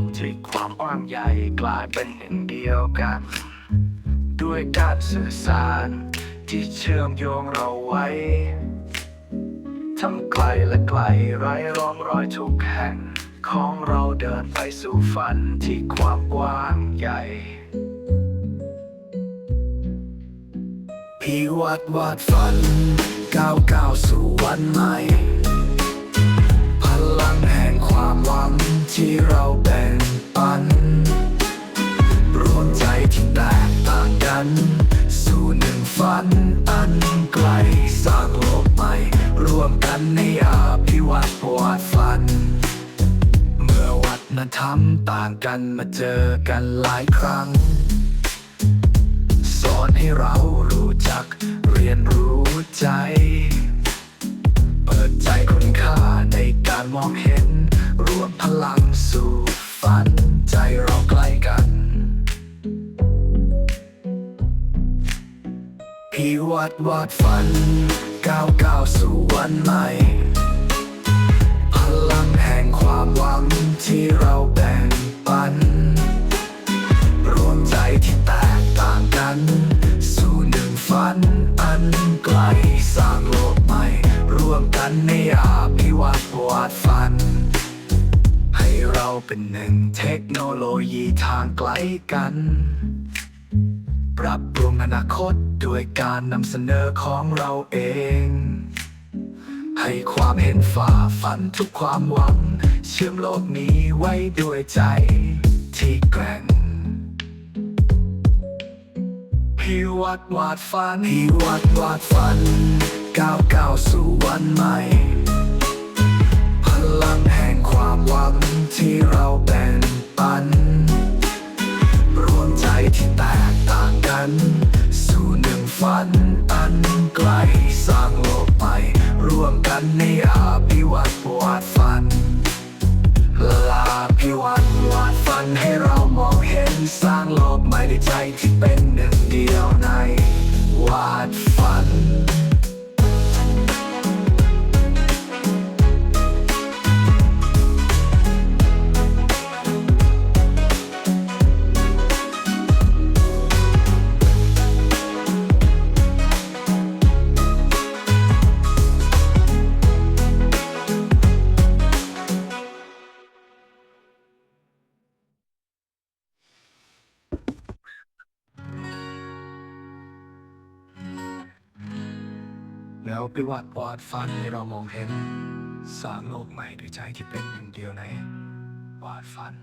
กที่ความกว้างใหญ่กลายเป็นหนึ่งเดียวกัน ด้วยการสื่อสารที่เชื่อมโยงเราไว้ ทั้งไกลและไกลไร้ร่องรอยทุกแห่ง ของเราเดินไปสู่ฝันที่ความกว้างใหญ่ พี่วัดวาดฝันก้าวก้าวสู่วันใหม่ ที่เราแบ่งปัน รวมใจที่แตกต่างกัน สู่หนึ่งฝันอันไกล สร้างโลกใหม่ ร่วมกันในอาภิวัตวาดฝัน เมื่อวัฒนธรรมต่างกันมาเจอกันหลายครั้ง สอนให้เรารู้จักเรียนรู้ใจ เปิดใจคุณค่าในการมองเห็น รวมพลังสู่ฝันใจเราใกล้กัน พี่วัดวาดฝันก้าวก้าวสู่วันใหม่ พลังแห่งความหวังที่เราแบ่งปัน รวมใจที่แตกต่างกัน สู่หนึ่งฝันอันไกลสร้างโลกใหม่ ร่วมกันในอาภิ เป็นหนึ่งเทคโนโลยีทางไกลกัน ปรับปรุงอนาคตด้วยการนำเสนอของเราเอง ให้ความเห็นฝ่าฝันทุกความหวัง เชื่อมโลกนี้ไว้ด้วยใจที่แกร่งพี่วัดวาดฝันพี่วัดวาดฝันก้าวก้าวสู่วันใหม่ ที่เราแบ่งปัน รวมใจที่แตกต่างกัน สู่หนึ่งฝันอันไกลสร้างโลกใหม่ร่วมกันในอาภิวัตวาดฝันลาภิวัตวาดฝันให้เรามองเห็นสร้างโลกใหม่ในใจที่เป็นหนึ่ง แล้วไปวาดวาดฝันให้เรามองเห็น สร้างโลกใหม่ด้วยใจที่เป็นหนึ่งเดียวในวาดฝัน